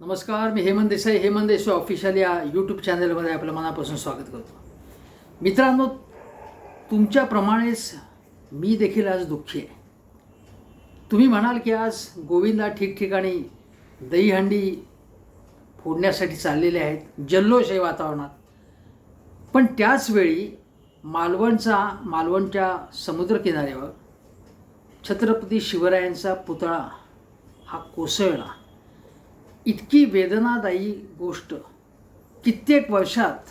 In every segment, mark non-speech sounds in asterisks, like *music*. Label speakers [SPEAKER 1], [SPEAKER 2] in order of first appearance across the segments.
[SPEAKER 1] नमस्कार मी हेमंत देसाई हेमंत देसाई ऑफिशियल या यूट्यूब चॅनलमध्ये आपलं मनापासून स्वागत करतो. मित्रांनो तुमच्याप्रमाणेच मी देखील आज दुःखी आहे. तुम्ही म्हणाल की आज गोविंदा ठिकठिकाणी दहीहंडी फोडण्यासाठी चाललेले आहेत जल्लोष आहे वातावरणात. पण त्याचवेळी मालवणचा मालवणच्या समुद्रकिनाऱ्यावर छत्रपती शिवरायांचा पुतळा हा कोसळला. इतकी वेदनादायी गोष्ट कित्येक वर्षात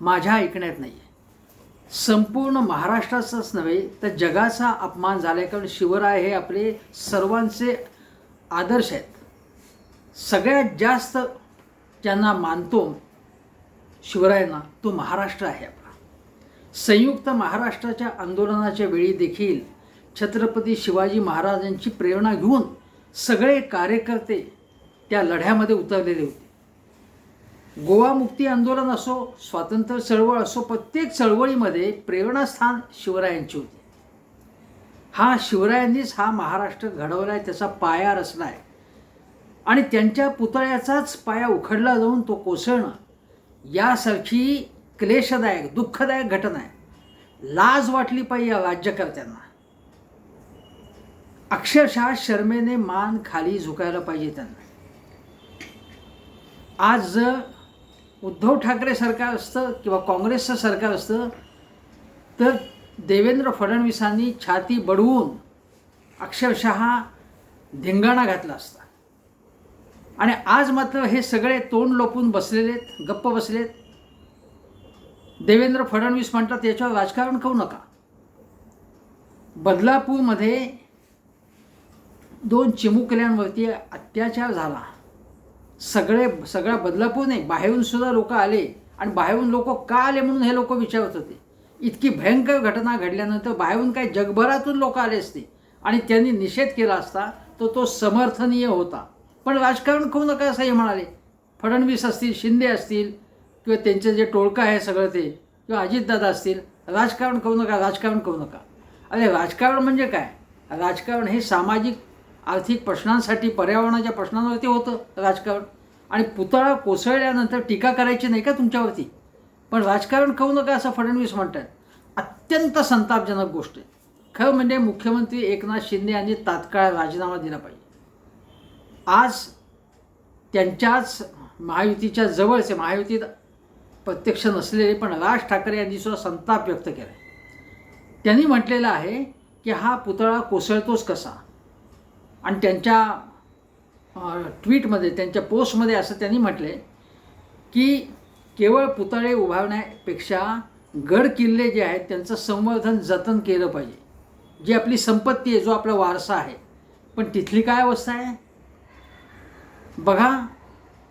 [SPEAKER 1] माझ्या ऐकण्यात नाही आहे संपूर्ण महाराष्ट्राचाच नव्हे तर जगाचा अपमान झाला आहे कारण शिवराय हे आपले सर्वांचे आदर्श आहेत. सगळ्यात जास्त ज्यांना मानतो शिवरायांना तो महाराष्ट्र आहे आपला. संयुक्त महाराष्ट्राच्या आंदोलनाच्या वेळी देखील छत्रपती शिवाजी महाराजांची प्रेरणा घेऊन सगळे कार्यकर्ते त्या लढ्यामध्ये उतरलेले होते. गोवा मुक्ती आंदोलन असो स्वातंत्र्य चळवळ असो प्रत्येक चळवळीमध्ये प्रेरणास्थान शिवरायांची होती. हा शिवरायांनीच हा महाराष्ट्र घडवला आहे त्याचा पाया रचला आहे आणि त्यांच्या पुतळ्याचाच पाया उखडला जाऊन तो कोसळणं यासारखी क्लेशदायक दुःखदायक घटना आहे. लाज वाटली पाहिजे या राज्यकर्त्यांना. अक्षरशः शर्मेने मान खाली झुकायला पाहिजे त्यांना. आज जर उद्धव ठाकरे सरकार असतं किंवा काँग्रेसचं सरकार असतं तर देवेंद्र फडणवीसांनी छाती बडवून अक्षरशः धिंगाणा घातला असता. आणि आज मात्र हे सगळे तोंड लोपून बसलेलेत गप्प बसलेत. देवेंद्र फडणवीस म्हणतात याच्यावर राजकारण करू नका. बदलापूरमध्ये दोन चिमुकल्यांवरती अत्याचार झाला. सगळे सगळा बदलापूर नाही बाहेरून सुद्धा लोक आले. आणि बाहेरून लोक का आले म्हणून हे लोक विचारत होते. इतकी भयंकर घटना घडल्यानंतर बाहेरून काही जगभरातून लोक आले असते. आणि त्यांनी निषेध केला असता तर तो समर्थनीय होता. पण राजकारण करू नका असं हे म्हणाले. फडणवीस असतील शिंदे असतील किंवा त्यांचं जे टोळकं आहे सगळं ते किंवा अजितदादा असतील राजकारण करू नका राजकारण करू नका. अरे राजकारण म्हणजे काय? राजकारण हे सामाजिक आर्थिक प्रश्नांसाठी पर्यावरणाच्या प्रश्नांवरती होतं राजकारण. आणि पुतळा कोसळल्यानंतर टीका करायची नाही का तुमच्यावरती? पण राजकारण खाऊ नका असं फडणवीस म्हणतात. अत्यंत संतापजनक गोष्ट आहे. खरं म्हणजे मुख्यमंत्री एकनाथ शिंदे यांनी तात्काळ राजीनामा दिला पाहिजे. आज त्यांच्याच महायुतीच्या जवळचे महायुतीत प्रत्यक्ष नसलेले पण राज ठाकरे यांनी सुद्धा संताप व्यक्त केला आहे त्यांनी म्हटलेलं आहे की हा पुतळा कोसळतोच कसा? आणि त्यांच्या ट्विटमध्ये त्यांच्या पोस्टमध्ये असं त्यांनी म्हटलं आहे की केवळ पुतळे उभारण्यापेक्षा गड किल्ले जे आहेत त्यांचं संवर्धन जतन केलं पाहिजे. जी आपली संपत्ती आहे जो आपला वारसा आहे. पण तिथली काय अवस्था आहे? बघा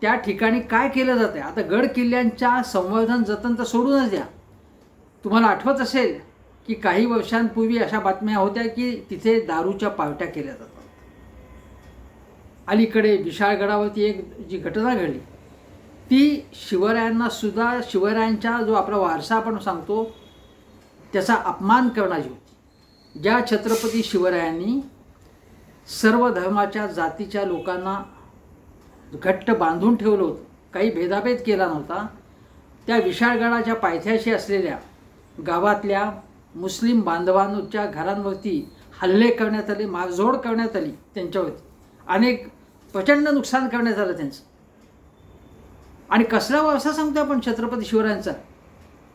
[SPEAKER 1] त्या ठिकाणी काय केलं जातं आहे आता गड किल्ल्यांच्या संवर्धन जतन तर सोडूनच द्या. तुम्हाला आठवत असेल की काही वर्षांपूर्वी अशा बातम्या होत्या की तिथे दारूच्या पार्ट्या केल्या जातात. अलीकडे विशाळगडावरती एक जी घटना घडली ती शिवरायांना सुद्धा शिवरायांचा जो आपला वारसा आपण सांगतो त्याचा अपमान करण्याची होती. ज्या छत्रपती शिवरायांनी सर्व धर्माच्या जातीच्या लोकांना घट्ट बांधून ठेवलं होतं काही भेदाभेद केला नव्हता त्या विशाळगडाच्या पायथ्याशी असलेल्या गावातल्या मुस्लिम बांधवांच्या घरांवरती हल्ले करण्यात आले मारझोड करण्यात आली त्यांच्यावरती. अनेक प्रचंड नुकसान करण्यात आलं त्यांचं. आणि कसला वारसा सांगतो आपण छत्रपती शिवरायांचा?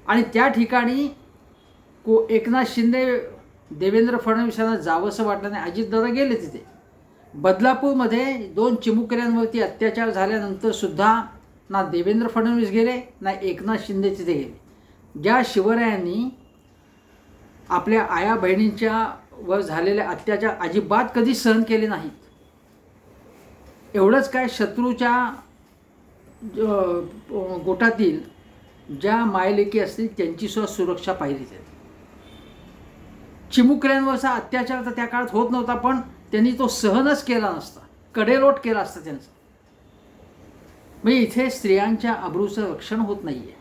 [SPEAKER 1] आणि त्या ठिकाणी को एकनाथ शिंदे देवेंद्र फडणवीसांना जावंसं वाटलं नाही. अजितदादा गेले तिथे. बदलापूरमध्ये दोन चिमुकऱ्यांवरती अत्याचार झाल्यानंतर सुद्धा ना देवेंद्र फडणवीस गेले ना एकनाथ शिंदे तिथे गेले. ज्या शिवरायांनी आपल्या आया बहिणींच्या वर झालेले अत्याचार अजिबात कधी सहन केले नाहीत. एवढंच काय शत्रूच्या गोटातील ज्या मायलेकी असतील त्यांचीसुद्धा सुरक्षा पाहिली त्यांनी. चिमुकल्यांवरचा अत्याचार तर त्या काळात होत नव्हता पण त्यांनी तो सहनच केला नसता. कडेलोट केला असता त्यांचा. म्हणजे इथे स्त्रियांच्या अब्रूचं रक्षण होत नाही आहे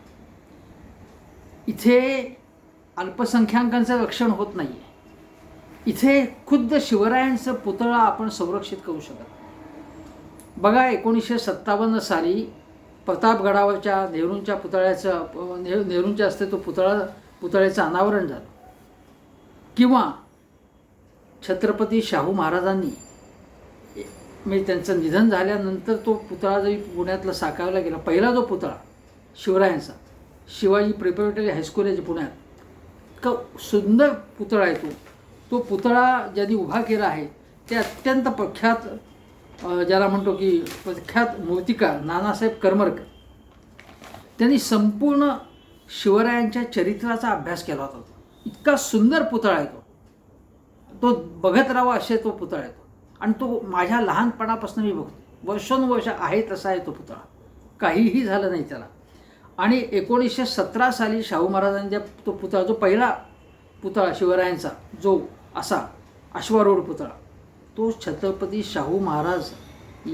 [SPEAKER 1] इथे अल्पसंख्याकांचं रक्षण होत नाही आहे इथे खुद्द शिवरायांचं पुतळा आपण संरक्षित करू शकत नाही. बघा एकोणीसशे सत्तावन्न साली प्रतापगडावरच्या नेहरूंच्या पुतळ्याचं नेहरू नेहरूंच्या हस्ते तो पुतळा पुतळ्याचं अनावरण झालं. किंवा छत्रपती शाहू महाराजांनी म्हणजे त्यांचं निधन झाल्यानंतर तो पुतळा जरी पुण्यातला साकारला गेला पहिला जो पुतळा शिवरायांचा शिवाजी प्रिपरेटरी हायस्कूल आहे पुण्यात इतका सुंदर पुतळा आहे तो. तो पुतळा ज्यांनी उभा केला आहे ते अत्यंत प्रख्यात ज्याला म्हणतो की प्रख्यात मूर्तिकार नानासाहेब करमरकर त्यांनी संपूर्ण शिवरायांच्या चरित्राचा अभ्यास केला होता. इतका सुंदर पुतळा आहे तो. तो बघत राहावा असे तो पुतळा आहे तो. आणि तो माझ्या लहानपणापासून मी बघतो. वर्षानुवर्ष आहे तसा आहे तो पुतळा. काहीही झालं नाही त्याला. आणि एकोणीसशे सतरा साली शाहू महाराजांच्या तो पुतळा जो पहिला पुतळा शिवरायांचा जो असा अश्वारूढ पुतळा तो छत्रपती शाहू महाराज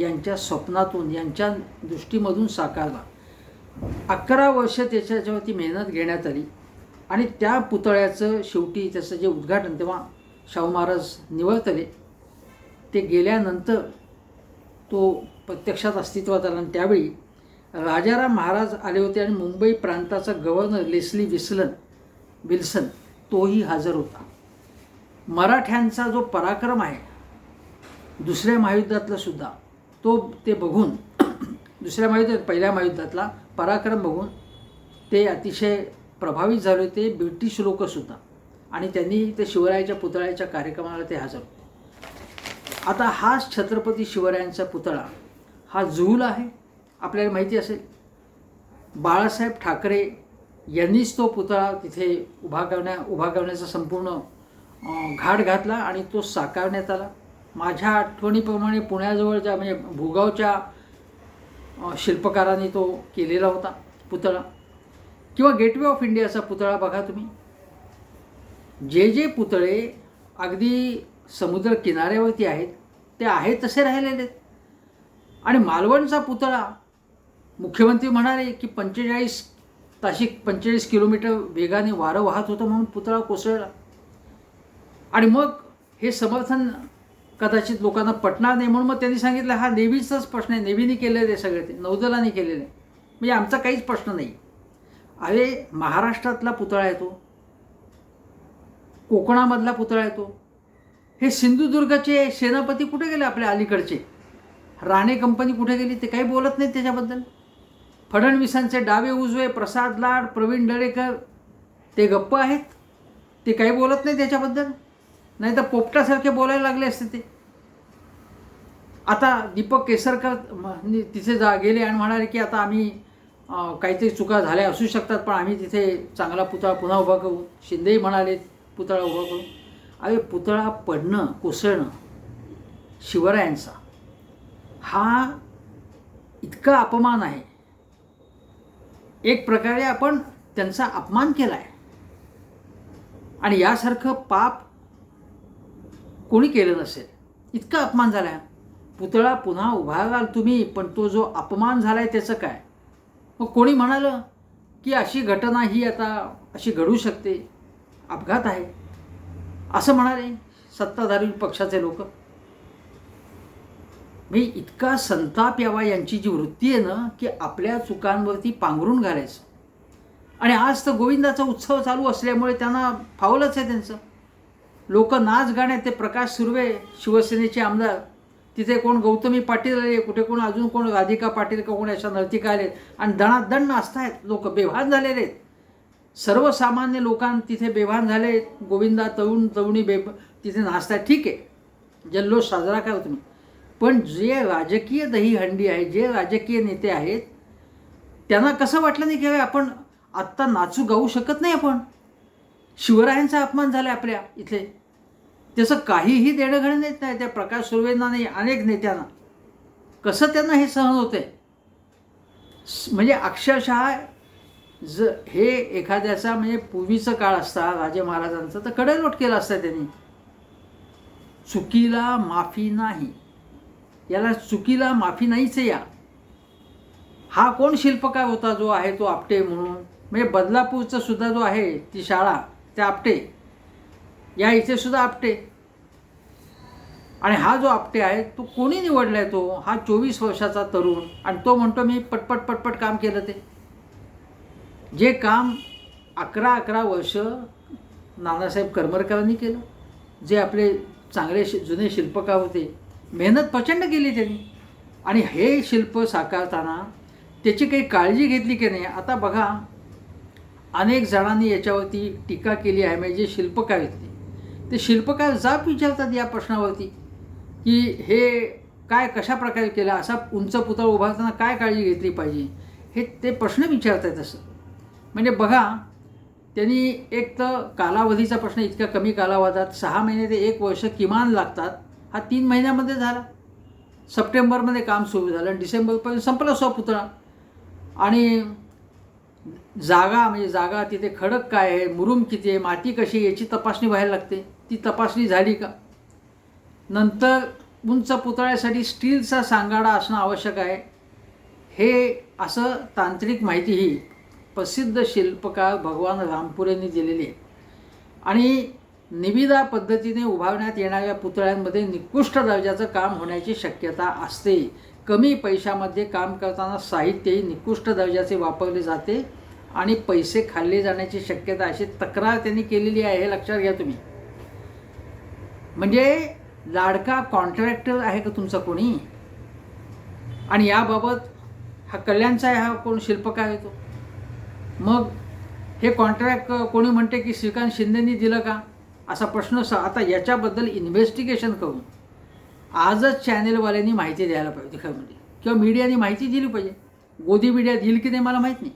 [SPEAKER 1] यांच्या स्वप्नातून यांच्या दृष्टीमधून साकारला. अकरा वर्ष त्याच्यावरती मेहनत घेण्यात आली आणि त्या पुतळ्याचं शेवटी त्याचं जे उद्घाटन तेव्हा शाहू महाराज निवडतले ते गेल्यानंतर तो प्रत्यक्षात अस्तित्वात आला. आणि त्यावेळी राजाराम महाराज आले होते आणि मुंबई प्रांताचा गव्हर्नर लेस्ली विस्लन विल्सन तोही हजर होता. मराठ्यांचा जो पराक्रम आहे दुसऱ्या महायुद्धातलं सुद्धा. तो ते बघून दुसऱ्या महायुद्धात पहिल्या महायुद्धातला पराक्रम बघून ते अतिशय प्रभावित झाले होते ब्रिटिश लोकसुद्धा आणि त्यांनी ते शिवरायाच्या पुतळ्याच्या कार्यक्रमाला ते हजर होते. आता हाच छत्रपती शिवरायांचा पुतळा हा जुहूल आहे? आपल्याला माहिती असेल. बाळासाहेब ठाकरे यांनीच तो पुतळा तिथे उभा करण्या उभा करण्याचा संपूर्ण घाट घातला आणि तो साकारण्यात आला. माझ्या आठवणीप्रमाणे पुण्याजवळच्या म्हणजे भूगावच्या शिल्पकारांनी तो केलेला होता पुतळा. किंवा गेटवे ऑफ इंडियाचा पुतळा बघा तुम्ही. जे जे पुतळे अगदी समुद्र किनाऱ्यावरती आहेत ते आहेत तसे राहिलेले आहेत. आणि मालवणचा पुतळा मुख्यमंत्री म्हणाले की पंचेचाळीस ताशी पंचेचाळीस किलोमीटर वेगाने वारं वाहत होतं म्हणून पुतळा कोसळला. आणि मग हे समर्थन कदाचित लोकांना पटणार नाही म्हणून मग त्यांनी सांगितलं हा नेव्हीचाच प्रश्न आहे. नेव्हीने केलेलं आहे सगळे ते. नौदलाने केलेलं आहे. म्हणजे आमचा काहीच प्रश्न नाही. अरे महाराष्ट्रातला पुतळा येतो. कोकणामधला पुतळा येतो. हे सिंधुदुर्गाचे सेनापती कुठे गेले आपल्या अलीकडचे? राणे कंपनी कुठे गेली? ते काही बोलत नाहीत त्याच्याबद्दल. फडणवीसांचे डावे उजवे प्रसाद लाड प्रवीण दरेकर ते गप्प आहेत? ते काही बोलत नाही त्याच्याबद्दल? नाही तर पोपटासारखे बोलायला लागले असते ते. आता दीपक केसरकर नि- तिथे जा गेले आणि म्हणाले की आता आम्ही काहीतरी चुका झाल्या असू शकतात पण आम्ही तिथे चांगला पुतळा पुन्हा उभा करू. शिंदेही म्हणाले पुतळा उभा करू. अरे पुतळा पडणं कोसळणं शिवरायांचा हा इतका अपमान आहे. एक प्रकारे आपण त्यांचा अपमान केला आहे आणि यासारखं पाप कोणी केलं नसेल. इतका अपमान झाला आहे पुतळा पुन्हा उभा तुम्ही पण तो जो अपमान झाला आहे त्याचं काय? मग कोणी म्हणालं की अशी घटना ही आता अशी घडू शकते? अपघात आहे. असं म्हणाले सत्ताधारी पक्षाचे लोक. मी इतका संताप यावा यांची जी वृत्ती आहे ना की आपल्या चुकांवरती पांघरून घालायचं. आणि आज तर गोविंदाचा उत्सव चालू असल्यामुळे त्यांना फावलंच आहे त्यांचं. लोक नाच गाणे ते प्रकाश सुर्वे शिवसेनेचे आमदार. तिथे कोण गौतमी पाटील आले कुठे कोण अजून कोण राधिका पाटील का कोण अशा नर्तिका आले. आणि दणादण नाचतायत लोक बेभान झालेले आहेत. सर्वसामान्य लोकां तिथे बेभान झाले गोविंदा तरुण तरुणी बेभ तिथे नाचताय ठीक आहे. जल्लोष साजरा करा तुम्ही. पण जे राजकीय दहीहंडी आहे जे राजकीय नेते आहेत त्यांना कसं वाटलं नाही की आपण आत्ता नाचू गाऊ शकत नाही आपण? शिवरायांचा अपमान झाला आपल्या इथे. त्याचं काहीही देणं देत नाही त्या प्रकाश सुर्वेंना नाही अनेक नेत्यांना. कसं त्यांना हे सहन होते म्हणजे अक्षरशः ज हे एखाद्याचा म्हणजे पूर्वीचं काळ असता राजे महाराजांचं तर कडेलोट केला असता त्यांनी. चुकीला माफी नाही. याला चुकीला माफी नाहीच या. हा कोण शिल्पकार होता जो आहे तो आपटे म्हणून? म्हणजे बदलापूरचा सुद्धा जो आहे ती शाळा ते आपटे. या इथे सुद्धा आपटे. आणि हा जो आपटे आहे तो कोणी निवडला आहे तो? हा चोवीस वर्षाचा तरुण. आणि तो म्हणतो मी पटपट पटपट काम केलं ते. जे काम अकरा अकरा वर्ष नानासाहेब करमरकरांनी केलं. जे आपले चांगले शि जुने शिल्पकार होते. मेहनत प्रचंड केली त्यांनी. आणि हे शिल्प साकारताना त्याची काही काळजी घेतली की नाही? आता बघा अनेक जणांनी याच्यावरती टीका केली आहे म्हणजे जे शिल्पकार आहेत ते. शिल्पकार जाब विचारतात या प्रश्नावरती की हे काय कशा प्रकारे केलं असा उंच पुतळा उभारताना काय काळजी घेतली पाहिजे? हे ते प्रश्न विचारतात असं. म्हणजे बघा त्यांनी एक तर कालावधीचा प्रश्न इतक्या कमी कालावधात सहा महिने ते एक वर्ष किमान लागतात हा तीन महिन्यामध्ये झाला. सप्टेंबरमध्ये काम सुरू झालं आणि डिसेंबरपर्यंत संपला सो पुतळा. आणि जागा म्हणजे जागा तिथे खडक काय आहे मुरुम किती आहे माती कशी आहे याची तपासणी व्हायला लागते. ती तपासणी झाली का? नंतर उंच पुतळ्यासाठी स्टीलचा सांगाडा असणं आवश्यक आहे. हे असं तांत्रिक माहिती ही प्रसिद्ध शिल्पकार भगवान रामपुरेंनी दिलेली आहे. आणि निविदा पद्धतीने उभारण्यात येणाऱ्या पुतळ्यांमध्ये निकृष्ट दर्जाचं काम होण्याची शक्यता असते. कमी पैशामध्ये काम करताना साहित्यही निकृष्ट दर्जाचे वापरले जाते आणि पैसे खाल्ले जाण्याची शक्यता अशी तक्रार त्यांनी केलेली आहे हे लक्षात घ्या तुम्ही. म्हणजे लाडका कॉन्ट्रॅक्टर आहे का तुमचा कोणी? आणि याबाबत हा कल्याणचा आहे हा कोण शिल्पकार आहे तो? मग हे कॉन्ट्रॅक्ट कोणी म्हणते की श्रीकांत शिंदेनी दिलं का? असा प्रश्न स आता याच्याबद्दल इन्व्हेस्टिगेशन करून. आजच चॅनेलवाल्यांनी माहिती द्यायला पाहिजे खरं म्हणजे. किंवा मीडियाने माहिती दिली पाहिजे. गोदी मीडिया देईल की नाही मला माहीत नाही.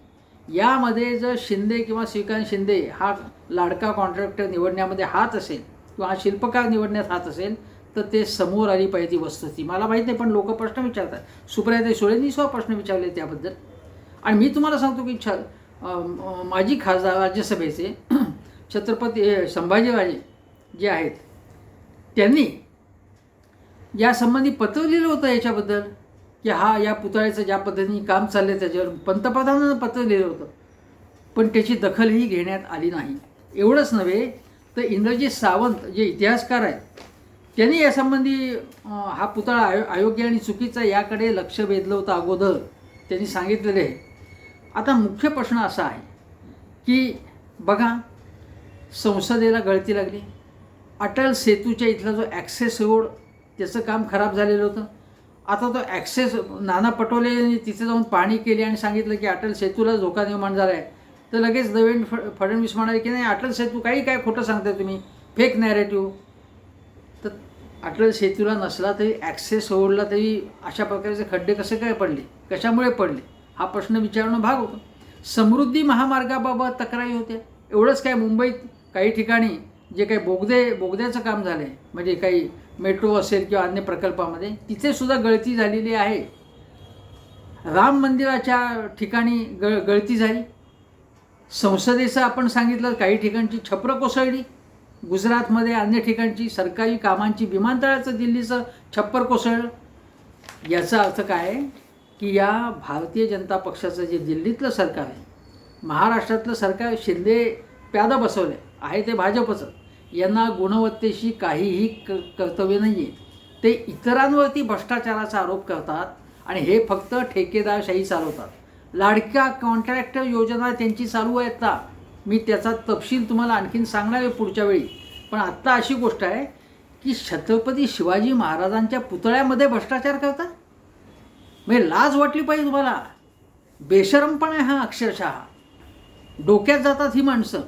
[SPEAKER 1] यामध्ये जर शिंदे किंवा श्रीकांत शिंदे हा लाडका कॉन्ट्रॅक्टर निवडण्यामध्ये हात असेल किंवा हा शिल्पकार निवडण्यात हात असेल तर ते समोर आली पाहिजे ती वस्तुस्थिती. मला माहीत नाही पण लोक प्रश्न विचारतात. सुप्रियाताई सुळेंनी सुद्धा प्रश्न विचारले त्याबद्दल. आणि मी तुम्हाला सांगतो की छ माजी खासदार राज्यसभेचे *clears throat* छत्रपती संभाजीराजे जे आहेत त्यांनी यासंबंधी पत्र लिहिलं होतं याच्याबद्दल? की हा या पुतळ्याचं ज्या पद्धतीने काम चाललं त्याच्यावर पंतप्रधानानं पत्र लिहिलं होतं. पण त्याची दखलही घेण्यात आली नाही. एवढंच नव्हे तर इंद्रजीत सावंत जे इतिहासकार आहेत त्यांनी यासंबंधी हा पुतळा आयो अयोग्य आणि चुकीचा याकडे लक्ष वेधलं होतं अगोदर. त्यांनी सांगितलेलं आहे. आता मुख्य प्रश्न असा आहे की बघा संसदेला गळती लागली. अटल सेतूच्या इथला जो ॲक्सेस रोड त्याचं काम खराब झालेलं होतं. आता तो ॲक्सेस नाना पटोले तिथे जाऊन पाहणी केली आणि सांगितलं की अटल सेतूला धोका निर्माण झाला आहे तर लगेच देवेंद्र फ फडणवीस म्हणाले की नाही अटल सेतू काही काय खोटं सांगताय तुम्ही? फेक नॅरेटिव्ह तर अटल सेतूला नसला तरी ॲक्सेस रोडला तरी अशा प्रकारचे खड्डे कसे काय पडले? कशामुळे पडले? हा प्रश्न विचारणं भाग होतो. समृद्धी महामार्गाबाबत तक्रारी होत्या. एवढंच काय मुंबईत काही ठिकाणी जे काही बोगदे बोगद्याचं काम झालं आहे म्हणजे काही मेट्रो असेल किंवा अन्य प्रकल्पामध्ये तिथे सुद्धा गळती झालेली आहे. राम मंदिराच्या ठिकाणी गळ गळती झाली. संसदेचं आपण सांगितलं काही ठिकाणची छपरं कोसळली. गुजरातमध्ये अन्य ठिकाणची सरकारी कामांची विमानतळाचं दिल्लीचं छप्पर कोसळलं. याचा अर्थ काय आहे की या भारतीय जनता पक्षाचं जे दिल्लीतलं सरकार आहे महाराष्ट्रातलं सरकार शिंदे प्यादा बसवलं आहे ते भाजपचं. यांना गुणवत्तेशी काहीही क कर्तव्य नाही आहे ते इतरांवरती भ्रष्टाचाराचा आरोप करतात आणि हे फक्त ठेकेदारशाही चालवतात. लाडक्या कॉन्ट्रॅक्टर योजना त्यांची चालू आहेत आता. मी त्याचा तपशील तुम्हाला आणखीन सांगणार आहे पुढच्या वेळी. पण आत्ता अशी गोष्ट आहे की छत्रपती शिवाजी महाराजांच्या पुतळ्यामध्ये भ्रष्टाचार करतात? म्हणजे लाज वाटली पाहिजे तुम्हाला? बेशरमपणा आहे हा अक्षरशः. डोक्यात जातात ही माणसं.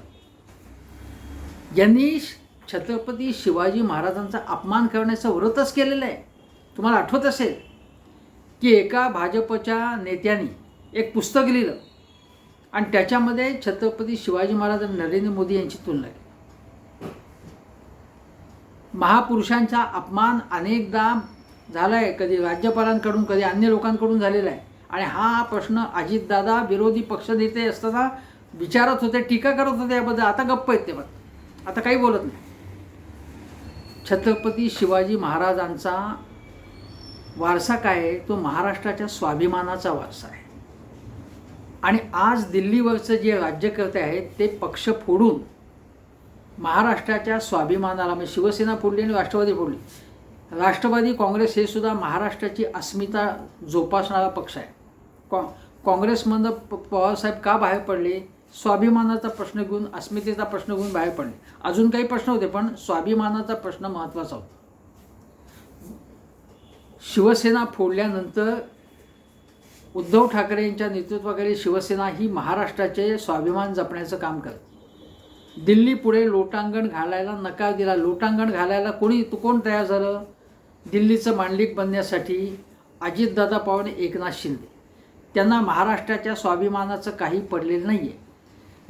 [SPEAKER 1] यांनी छत्रपती शिवाजी महाराजांचा अपमान करण्याचं व्रतच केलेलं आहे. तुम्हाला आठवत असेल की एका भाजपच्या नेत्यांनी एक पुस्तक लिहिलं आणि त्याच्यामध्ये छत्रपती शिवाजी महाराज आणि नरेंद्र मोदी यांची तुलना केली. महापुरुषांचा अपमान अनेकदा झाला आहे कधी राज्यपालांकडून कधी अन्य लोकांकडून झालेला आहे. आणि हा प्रश्न अजितदादा विरोधी पक्षनेते असताना विचारत होते टीका करत होते याबद्दल. आता गप्प आहेत ते बघ आता काही बोलत नाही. छत्रपती शिवाजी महाराजांचा वारसा काय आहे? तो महाराष्ट्राच्या स्वाभिमानाचा वारसा आहे. आणि आज दिल्लीवरचं जे राज्यकर्ते आहेत ते पक्ष फोडून महाराष्ट्राच्या स्वाभिमानाला म्हणजे शिवसेना फोडली आणि राष्ट्रवादी फोडली. राष्ट्रवादी काँग्रेस हे सुद्धा महाराष्ट्राची अस्मिता जोपासणारा पक्ष आहे. कॉ काँग्रेसमधनं प पवारसाहेब का बाहेर पडले? स्वाभिमानाचा प्रश्न घेऊन अस्मितेचा प्रश्न घेऊन बाहेर पडले. अजून काही प्रश्न होते पण स्वाभिमानाचा प्रश्न महत्त्वाचा होता. शिवसेना फोडल्यानंतर उद्धव ठाकरे यांच्या नेतृत्वाखाली शिवसेना ही महाराष्ट्राचे स्वाभिमान जपण्याचं काम करते. दिल्ली पुढे लोटांगण घालायला नकार दिला. लोटांगण घालायला कोणी तू कोण तयार झालं? दिल्लीचं मांडलिक बनण्यासाठी अजितदादा पवार एकनाथ शिंदे. त्यांना महाराष्ट्राच्या स्वाभिमानाचं काही पडलेलं नाही आहे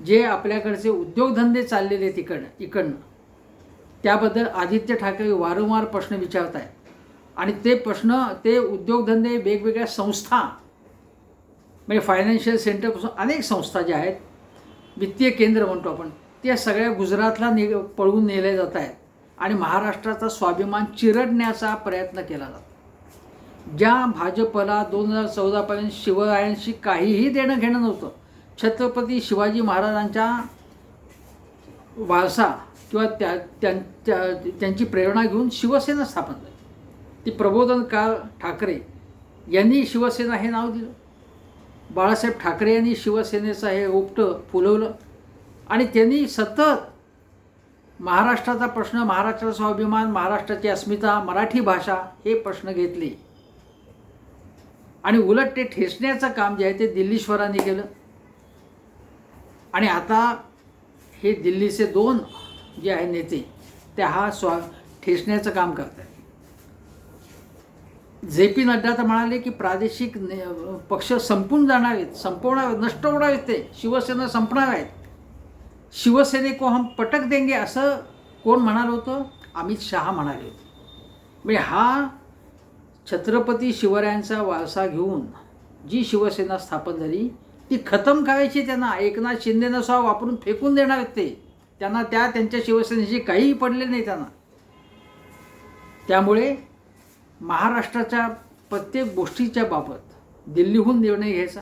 [SPEAKER 1] जे आपल्याकडचे उद्योगधंदे चाललेले आहेत इकडं इकडनं त्याबद्दल आदित्य ठाकरे वारंवार प्रश्न विचारत आहेत आणि ते प्रश्न ते उद्योगधंदे वेगवेगळ्या संस्था म्हणजे फायनान्शियल सेंटरपासून अनेक संस्था ज्या आहेत वित्तीय केंद्र म्हणतो आपण त्या सगळ्या गुजरातला ने पळवून नेले जात आहेत आणि महाराष्ट्राचा स्वाभिमान चिरडण्याचा प्रयत्न केला जातो. ज्या भाजपला दोन हजार चौदापर्यंत शिवरायांशी काहीही देणं घेणं नव्हतं छत्रपती शिवाजी महाराजांच्या वारसा किंवा त्या त्यांच्या त्यांची प्रेरणा घेऊन शिवसेना स्थापन झाली. ती प्रबोधनकार ठाकरे यांनी शिवसेना हे नाव दिलं. बाळासाहेब ठाकरे यांनी शिवसेनेचं हे उपटं फुलवलं. आणि त्यांनी सतत महाराष्ट्राचा प्रश्न महाराष्ट्राचा स्वाभिमान महाराष्ट्राची अस्मिता मराठी भाषा हे प्रश्न घेतले. आणि उलट ते ठेचण्याचं काम जे आहे ते दिल्लीश्वरांनी केलं. आणि आता हे दिल्लीचे दोन जे आहे नेते ते हा स्वा ठेचण्याचं काम करत आहेत जे पी नड्डा तर म्हणाले की प्रादेशिक ने पक्ष संपून जाणार आहेत संपवणार नष्ट होणार आहेत ते. शिवसेना संपणार आहेत. शिवसेने को हम पटक देंगे असं कोण म्हणालं होतं? अमित शहा म्हणाले होते. म्हणजे हा छत्रपती शिवरायांचा वारसा घेऊन जी शिवसेना स्थापन झाली ती खतम करायची त्यांना. एकनाथ शिंदेनं सुद्धा वापरून फेकून देणार आहेत ते. त्यांना त्या त्यांच्या शिवसेनेशी काहीही पडले नाही त्यांना. त्यामुळे महाराष्ट्राच्या प्रत्येक गोष्टीच्या बाबत दिल्लीहून निर्णय घ्यायचा.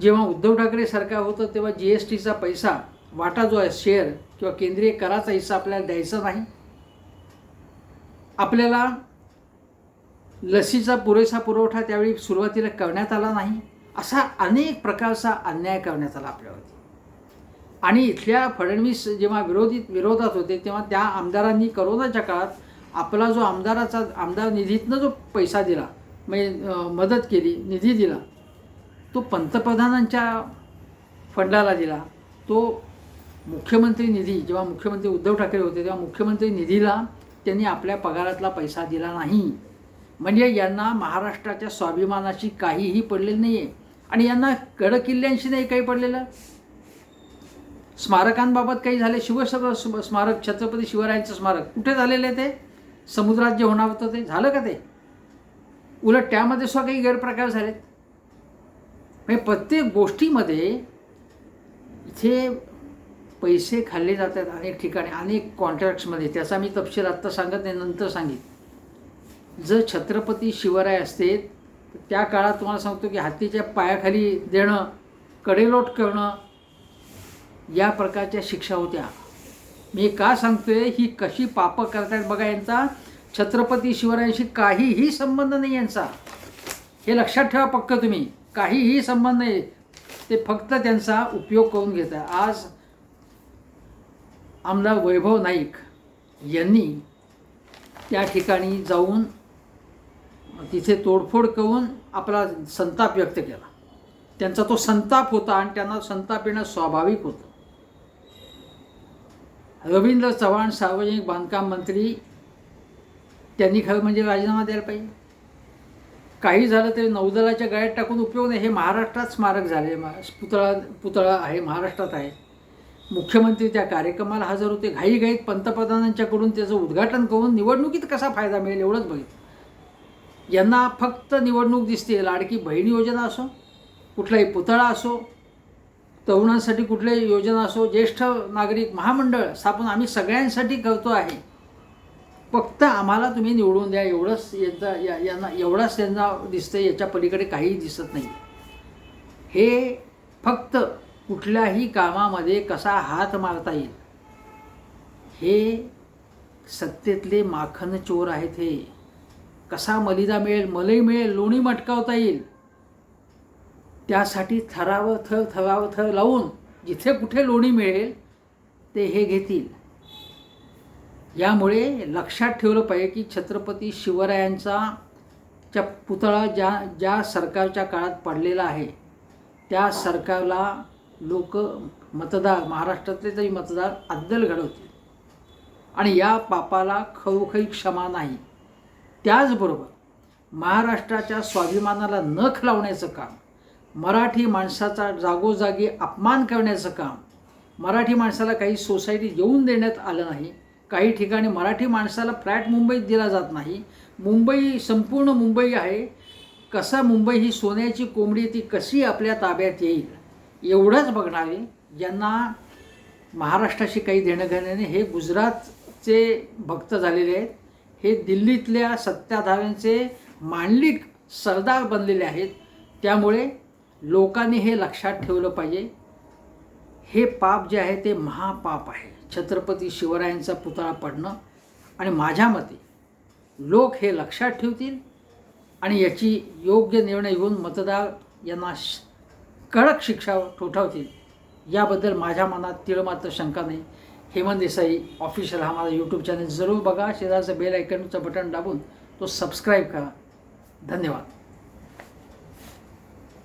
[SPEAKER 1] जेव्हा उद्धव ठाकरे सरकार होतं तेव्हा जी एस टीचा पैसा वाटा जो आहे शेअर किंवा केंद्रीय कराचा हिस्सा आपल्याला द्यायचा नाही. आपल्याला लसीचा पुरेसा पुरवठा त्यावेळी सुरुवातीला करण्यात आला नाही. असा अनेक प्रकारचा अन्याय करण्यात आला आपल्यावरती. आणि इथल्या फडणवीस जेव्हा विरोधी विरोधात होते तेव्हा त्या आमदारांनी करोनाच्या काळात आपला जो आमदाराचा आमदार निधीतनं जो पैसा दिला म्हणजे मदत केली निधी दिला तो पंतप्रधानांच्या फंडाला दिला तो मुख्यमंत्री निधी जेव्हा मुख्यमंत्री उद्धव ठाकरे होते तेव्हा मुख्यमंत्री निधीला त्यांनी आपल्या पगारातला पैसा दिला नाही. म्हणजे यांना महाराष्ट्राच्या स्वाभिमानाची काहीही पडलेली नाही आहे आणि यांना गडकिल्ल्यांशी नाही काही पडलेलं. स्मारकांबाबत काही झाले शिवस स्मारक छत्रपती शिवरायांचं स्मारक कुठे झालेलं आहे ते? समुद्रात जे होणार होतं ते. झालं का ते? उलट त्यामध्ये सुद्धा काही गैरप्रकार झालेत. म्हणजे प्रत्येक गोष्टीमध्ये इथे पैसे खाल्ले जातात अनेक ठिकाणी अनेक कॉन्ट्रॅक्ट्समध्ये त्याचा मी तपशील आत्ता सांगत नाही नंतर सांगेन. जर छत्रपती शिवराय असते त्या काळात तुम्हाला सांगतो की हत्तीच्या पायाखाली देणं कडेलोट करणं या प्रकारच्या शिक्षा होत्या. मी का सांगतोय? ही कशी पापं करतायत बघा यांचा. छत्रपती शिवरायांशी काहीही संबंध नाही यांचा. हे लक्षात ठेवा पक्क तुम्ही. काहीही संबंध नाही. ते फक्त त्यांचा उपयोग करून घेत. आहे आज आमदार वैभव नाईक यांनी त्या ठिकाणी जाऊन तिथे तोडफोड करून आपला संताप व्यक्त केला. त्यांचा तो संताप होता आणि त्यांना संताप येणं स्वाभाविक होतं. रवींद्र चव्हाण सार्वजनिक बांधकाम मंत्री त्यांनी खरं म्हणजे राजीनामा द्यायला पाहिजे. काही झालं तरी नौदलाच्या गळ्यात टाकून उपयोग नाही. हे महाराष्ट्रात स्मारक झाले. मा पुतळा पुतळा आहे महाराष्ट्रात आहे. मुख्यमंत्री त्या कार्यक्रमाला हजर होते. घाईघाईत पंतप्रधानांच्याकडून त्याचं उद्घाटन करून निवडणुकीत कसा फायदा मिळेल एवढंच बघितलं. यांना फक्त निवडणूक दिसते. लाडकी बहीण योजना असो कुठलाही पुतळा असो तरुणांसाठी कुठल्याही योजना असो ज्येष्ठ नागरिक महामंडळ स्थापन आम्ही सगळ्यांसाठी करतो आहे. फक्त आम्हाला तुम्ही निवडून द्या. एवढंच यांचा या यांना एवढाच त्यांना दिसतं याच्या पलीकडे काहीही दिसत नाही. हे फक्त कुठल्याही कामामध्ये कसा हात मारता येईल हे सत्तेतले माखन चोर आहेत हे. कसा मलिदा मिळेल मलई मिळेल लोणी मटकावता येईल. त्यासाठी थरावं थर थरावं थर लावून जिथे कुठे लोणी मिळेल ते हे घेतील. यामुळे लक्षात ठेवलं पाहिजे की छत्रपती शिवरायांचा च्या पुतळा ज्या ज्या सरकारच्या काळात पडलेला आहे त्या सरकारला लोक मतदार महाराष्ट्रातले तरी मतदार अद्दल घडवतील. आणि या पापाला खरोखरी क्षमा नाही. त्याचबरोबर महाराष्ट्राच्या स्वाभिमानाला नख लावण्याचं काम मराठी माणसाचा जागोजागी अपमान करण्याचं काम मराठी माणसाला काही सोसायटी येऊन देण्यात आलं नाही काही ठिकाणी मराठी माणसाला फ्लॅट मुंबईत दिला जात नाही मुंबई संपूर्ण मुंबई आहे कसा मुंबई ही सोन्याची कोंबडी ती कशी आपल्या ताब्यात येईल एवढंच बघणारे ज्यांना महाराष्ट्राशी काही देणं घेणं नाही हे गुजरातचे भक्त झालेले आहेत. हे दिल्लीतल्या सत्ताधाऱ्यांचे मांडलिक सरदार बनलेले आहेत. त्यामुळे लोकांनी हे लक्षात ठेवलं पाहिजे. हे पाप जे आहे ते महापाप आहे. छत्रपती शिवरायांचा पुतळा पडणं आणि माझ्या मते लोक हे लक्षात ठेवतील आणि याची योग्य निर्णय घेऊन मतदार यांना श- कडक शिक्षा ठोठावतील. याबद्दल माझ्या मनात तिळमात्र शंका नाही. हेमंत देसाई ऑफिशियल हा माझा यूट्यूब चॅनल जरूर बघा. शेजारचं बेल आयकनचं बटन दाबून तो सबस्क्राईब करा. धन्यवाद.